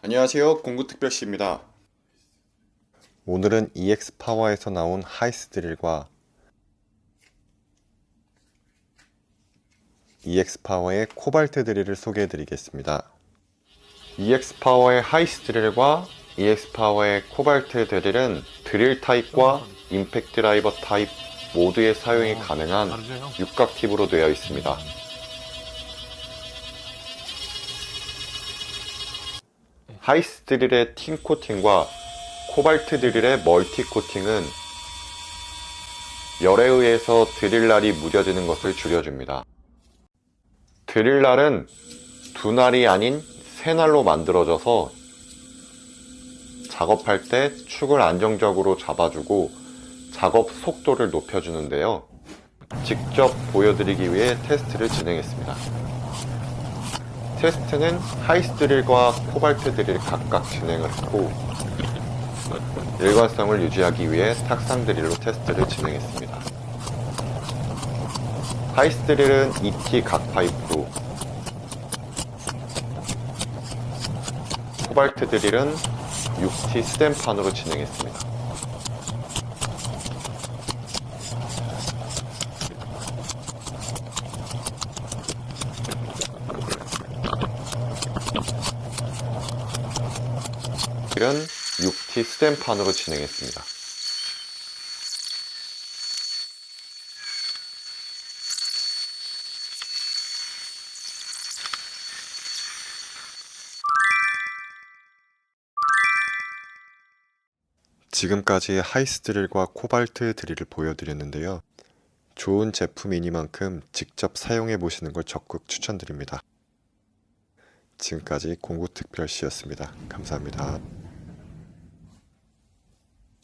안녕하세요. 공구특별시입니다. 오늘은 EX 파워에서 나온 하이스 드릴과 EX 파워의 코발트 드릴을 소개해 드리겠습니다. EX 파워의 하이스 드릴과 EX 파워의 코발트 드릴은 드릴 타입과 임팩트 드라이버 타입 모두의 사용이 가능한 육각 팁으로 되어 있습니다. 하이스 드릴의 틴 코팅과 코발트 드릴의 멀티 코팅은 열에 의해서 드릴날이 무뎌지는 것을 줄여줍니다. 드릴날은 두 날이 아닌 세 날로 만들어져서 작업할 때 축을 안정적으로 잡아주고 작업 속도를 높여주는데요. 직접 보여드리기 위해 테스트를 진행했습니다. 테스트는 하이스 드릴과 코발트 드릴 각각 진행을 했고 일관성을 유지하기 위해 탁상 드릴로 테스트를 진행했습니다. 하이스 드릴은 2T 각 파이프로 코발트 드릴은 6T 스댄판으로 진행했습니다. 드릴은 6T 스탠판으로 진행했습니다. 지금까지 하이스 드릴과 코발트 드릴을 보여드렸는데요. 좋은 제품이니만큼 직접 사용해 보시는 걸 적극 추천드립니다. 지금까지 공구특별시였습니다. 감사합니다.